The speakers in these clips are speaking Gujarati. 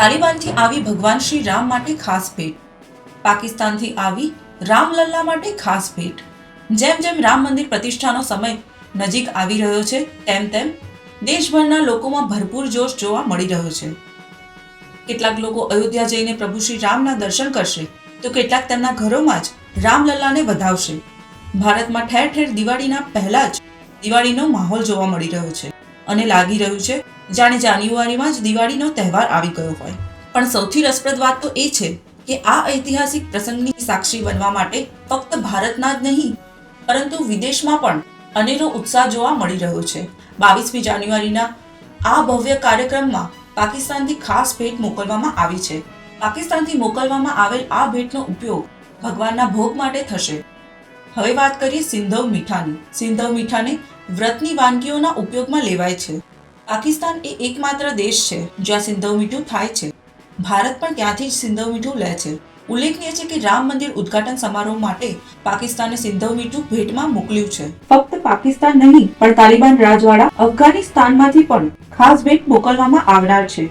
તાલિબાનથી આવી ભગવાન શ્રી રામ માટે ખાસ ભેટ. પાકિસ્તાનથી આવી રામલલ્લા માટે ખાસ ભેટ. જેમ જેમ રામ મંદિર પ્રતિષ્ઠાનો સમય નજીક આવી રહ્યો છે, તેમ તેમ દેશભરના લોકોમાં ભરપૂર જોશ જોવા મળી રહ્યો છે. કેટલાક લોકો અયોધ્યા જઈને પ્રભુ શ્રી રામના દર્શન કરશે, તો કેટલાક તેમના ઘરોમાં જ રામલલ્લાને વધાવશે. ભારતમાં ઠેર ઠેર દિવાળીના પહેલા જ દિવાળીનો માહોલ જોવા મળી રહ્યો છે. અને લાગી રહ્યું છે. જાણે જાન્યુઆરીમાં જ દિવાળીનો તહેવાર આવી ગયો હોય. પણ સૌથી રસપ્રદ વાત તો એ છે કે આ ઐતિહાસિક પ્રસંગની સાક્ષી બનવા માટે ફક્ત ભારતના જ નહીં, પરંતુ વિદેશમાં પણ અનેરો ઉત્સાહ જોવા મળી રહ્યો છે. બાવીસમી જાન્યુઆરીના આ ભવ્ય કાર્યક્રમમાં પાકિસ્તાનથી ખાસ ભેટ મોકલવામાં આવી છે. પાકિસ્તાનથી મોકલવામાં આવેલ આ ભેટનો ઉપયોગ ભગવાનના ભોગ માટે થશે. હવે વાત કરીએ સિંધવ મીઠાની. સિંધવ મીઠાને વ્રતની વાનગીઓના ઉપયોગમાં લેવાય છે. પાકિસ્તાન એ એકમાત્ર દેશ છે જ્યાં સિંધવ મીઠું થાય છે. ભારત પણ ત્યાંથી જ સિંધવ મીઠું લે છે. ઉલ્લેખનીય છે કે રામ મંદિર ઉદ્ઘાટન સમારોહ માટે પાકિસ્તાને સિંધવ મીઠું ભેટમાં મોકલ્યું છે. ફક્ત પાકિસ્તાન નહીં, પણ તાલિબાન રાજવાડા અફઘાનિસ્તાનમાંથી પણ ખાસ ભેટ મોકલવામાં આવનાર છે.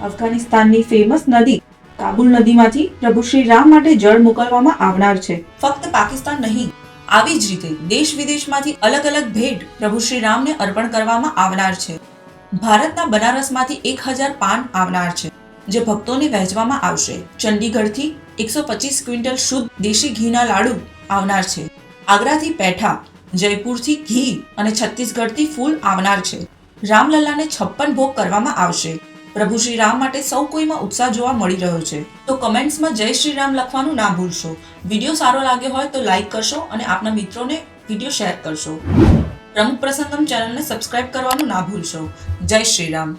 અફઘાનિસ્તાનની ફેમસ નદી કાબુલ નદીમાંથી પ્રભુ શ્રી રામ માટે જળ મોકલવામાં આવનાર છે. ફક્ત પાકિસ્તાન નહીં, આવી જ રીતે દેશ વિદેશમાંથી અલગ અલગ ભેટ પ્રભુ શ્રી રામને અર્પણ કરવામાં આવનાર છે. ભારતના બનારસમાંથી એક હજાર પાન આવનાર છે, જે ભક્તોને વહેંચવામાં આવશે. ચંડીગઢથી એકસો પચીસ ક્વિન્ટલ શુદ્ધ દેશી ઘીના લાડુ આવનાર છે. આગ્રાથી પેઠા, જયપુરથી ઘી અને છત્તીસગઢથી ફૂલ આવનાર છે. રામલલ્લાને છપ્પન ભોગ કરવામાં આવશે. પ્રભુ શ્રી રામ માટે સૌ કોઈમાં ઉત્સાહ જોવા મળી રહ્યો છે. તો કમેન્ટ્સમાં જય શ્રી રામ લખવાનું ના ભૂલશો. વીડિયો સારો લાગ્યો હોય તો લાઈક કરશો અને આપના મિત્રોને વીડિયો શેર કરશો. પ્રમુખ પ્રસંગમ ચેનલને સબસ્ક્રાઇબ કરવાનું ના ભૂલશો. જય શ્રી રામ.